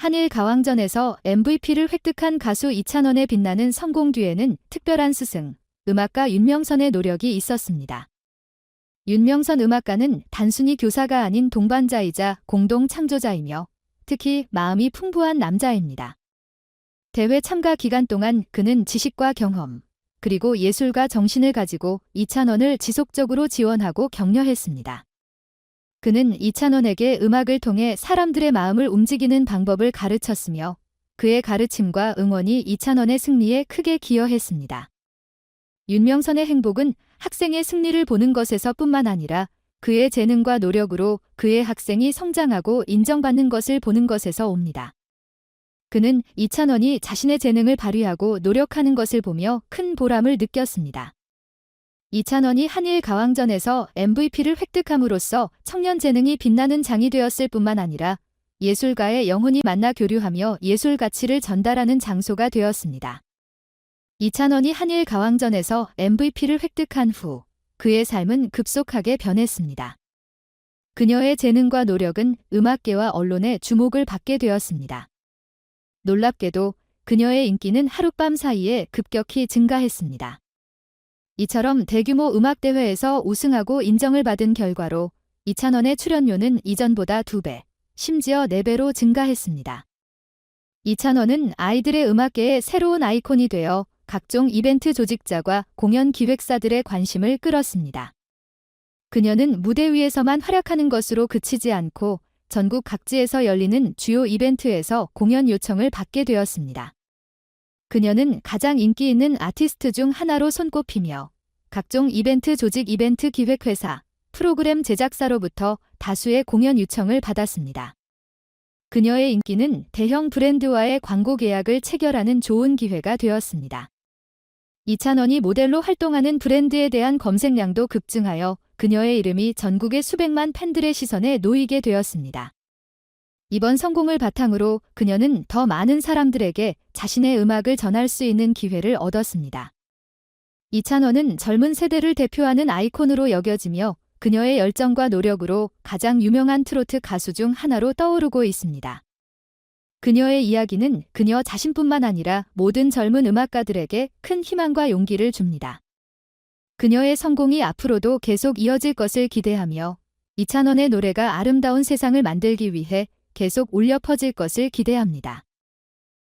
한일 가왕전에서 MVP를 획득한 가수 이찬원의 빛나는 성공 뒤에는 특별한 스승, 음악가 윤명선의 노력이 있었습니다. 윤명선 음악가는 단순히 교사가 아닌 동반자이자 공동 창조자이며 특히 마음이 풍부한 남자입니다. 대회 참가 기간 동안 그는 지식과 경험, 그리고 예술가 정신을 가지고 이찬원을 지속적으로 지원하고 격려했습니다. 그는 이찬원에게 음악을 통해 사람들의 마음을 움직이는 방법을 가르쳤으며 그의 가르침과 응원이 이찬원의 승리에 크게 기여했습니다. 윤명선의 행복은 학생의 승리를 보는 것에서 뿐만 아니라 그의 재능과 노력으로 그의 학생이 성장하고 인정받는 것을 보는 것에서 옵니다. 그는 이찬원이 자신의 재능을 발휘하고 노력하는 것을 보며 큰 보람을 느꼈습니다. 이찬원이 한일 가왕전에서 MVP를 획득함으로써 청년 재능이 빛나는 장이 되었을 뿐만 아니라 예술가의 영혼이 만나 교류하며 예술 가치를 전달하는 장소가 되었습니다. 이찬원이 한일 가왕전에서 MVP를 획득한 후 그의 삶은 급속하게 변했습니다. 그녀의 재능과 노력은 음악계와 언론의 주목을 받게 되었습니다. 놀랍게도 그녀의 인기는 하룻밤 사이에 급격히 증가했습니다. 이처럼 대규모 음악대회에서 우승하고 인정을 받은 결과로 이찬원의 출연료는 이전보다 2배, 심지어 4배로 증가했습니다. 이찬원은 아이들의 음악계의 새로운 아이콘이 되어 각종 이벤트 조직자과 공연 기획사들의 관심을 끌었습니다. 그녀는 무대 위에서만 활약하는 것으로 그치지 않고 전국 각지에서 열리는 주요 이벤트에서 공연 요청을 받게 되었습니다. 그녀는 가장 인기 있는 아티스트 중 하나로 손꼽히며 각종 이벤트 조직 이벤트 기획회사, 프로그램 제작사로부터 다수의 공연 요청을 받았습니다. 그녀의 인기는 대형 브랜드와의 광고 계약을 체결하는 좋은 기회가 되었습니다. 이찬원이 모델로 활동하는 브랜드에 대한 검색량도 급증하여 그녀의 이름이 전국의 수백만 팬들의 시선에 놓이게 되었습니다. 이번 성공을 바탕으로 그녀는 더 많은 사람들에게 자신의 음악을 전할 수 있는 기회를 얻었습니다. 이찬원은 젊은 세대를 대표하는 아이콘으로 여겨지며 그녀의 열정과 노력으로 가장 유명한 트로트 가수 중 하나로 떠오르고 있습니다. 그녀의 이야기는 그녀 자신뿐만 아니라 모든 젊은 음악가들에게 큰 희망과 용기를 줍니다. 그녀의 성공이 앞으로도 계속 이어질 것을 기대하며 이찬원의 노래가 아름다운 세상을 만들기 위해 계속 울려 퍼질 것을 기대합니다.